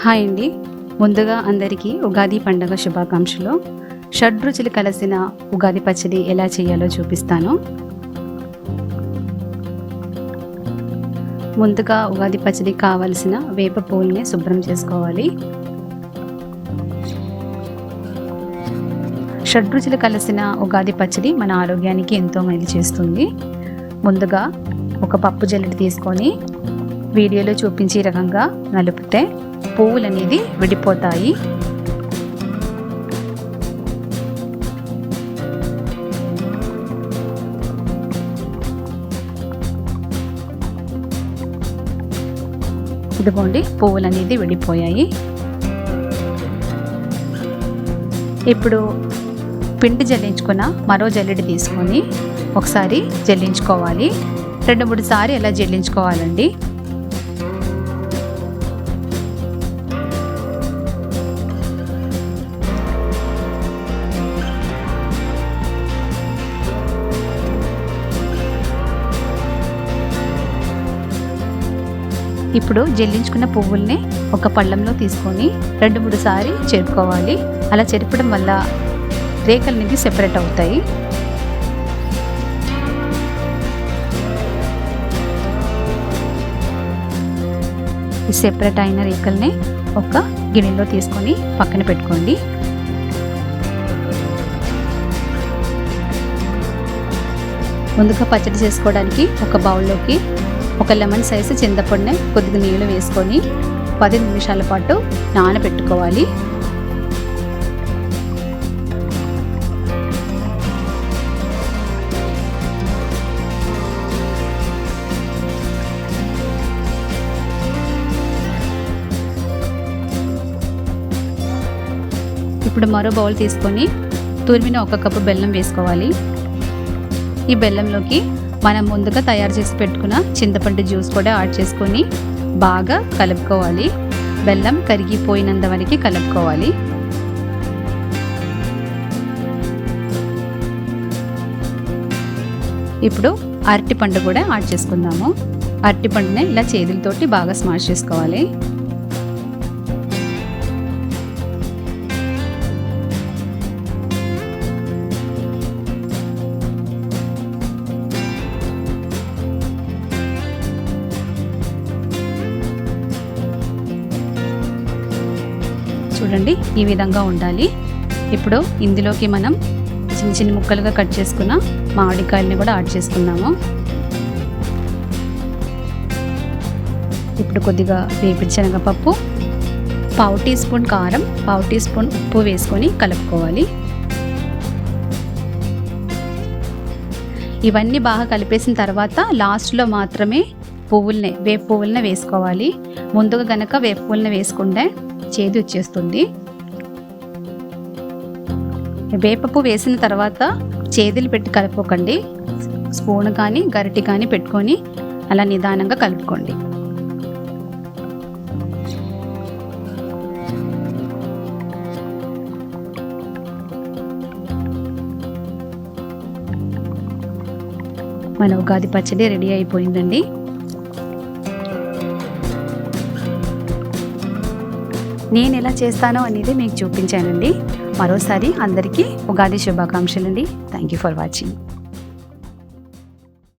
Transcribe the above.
Hi అండి. ముందుగా అందరికీ ఉగాది పండుగ శుభాకాంక్షలు. షడ్రుచులు కలిసిన ఉగాది పచ్చడి ఎలా చేయాలో చూపిస్తాను. ముందుగా ఉగాది పచ్చడి కావలసిన వేప పూల్ని శుభ్రం చేసుకోవాలి. షడ్రుచులు కలిసిన ఉగాది పచ్చడి మన ఆరోగ్యానికి ఎంతో మేలు చేస్తుంది. ముందుగా ఒక పప్పు జల్లెడ తీసుకొని వీడియోలో చూపించే రకంగా నలిపితే పువ్వులు అనేది విడిపోతాయి. ఇదిగోండి పువ్వులు అనేది విడిపోయాయి. ఇప్పుడు పిండి జల్లించుకున్న మరో జల్లెడి తీసుకొని ఒకసారి జల్లించుకోవాలి. రెండు మూడు సారి ఎలా జల్లించుకోవాలండి? ఇప్పుడు జల్లించుకున్న పువ్వుల్ని ఒక పళ్ళంలో తీసుకొని రెండు మూడు సారి చెరుపుకోవాలి. అలా చెరపడం వల్ల రేఖలు నుంచి సెపరేట్ అవుతాయి. సెపరేట్ అయిన రేఖల్ని ఒక గిన్నెలో తీసుకొని పక్కన పెట్టుకోండి. ముందుగా పచ్చడి చేసుకోవడానికి ఒక బౌల్లోకి ఒక లెమన్ సైజు చింతపండుని కొద్దిగా నీళ్ళు వేసుకొని పది నిమిషాల పాటు నానబెట్టుకోవాలి. ఇప్పుడు మరో బౌల్ తీసుకొని తురిమిన ఒక కప్పు బెల్లం వేసుకోవాలి. ఈ బెల్లంలోకి మనం ముందుగా తయారు చేసి పెట్టుకున్న చింతపండు జ్యూస్ కూడా యాడ్ చేసుకొని బాగా కలుపుకోవాలి. బెల్లం కరిగిపోయినంత వరకు కలుపుకోవాలి. ఇప్పుడు అరటిపండు కూడా యాడ్ చేసుకుందాము. అరటిపండుని ఇలా చేతులతోటి బాగా స్మాష్ చేసుకోవాలి. చూడండి ఈ విధంగా ఉండాలి. ఇప్పుడు ఇందులోకి మనం చిన్న చిన్న ముక్కలుగా కట్ చేసుకున్న మామిడికాయలని కూడా యాడ్ చేసుకున్నాము ఇప్పుడు కొద్దిగా వేపిడి శనగపప్పు పావు టీ స్పూన్ కారం పావు టీ స్పూన్ ఉప్పు వేసుకొని కలుపుకోవాలి. ఇవన్నీ బాగా కలిపేసిన తర్వాత లాస్ట్లో మాత్రమే పువ్వులనే వేపు పువ్వులనే వేసుకోవాలి. ముందుగా గనక వేప పువ్వులని వేసుకుంటే చేదు వచ్చేస్తుంది. వేపపు వేసిన తర్వాత చేతులు పెట్టి కలుపుకోకండి. స్పూన్ కానీ గరిటి కానీ పెట్టుకొని అలా నిదానంగా కలుపుకోండి. మన ఉగాది పచ్చడి రెడీ అయిపోయిందండి. నేను ఎలా చేస్తానో అనేది మీకు చూపించానండి. మరోసారి అందరికీ ఉగాది శుభాకాంక్షలు అండి థ్యాంక్ యూ ఫర్ వాచింగ్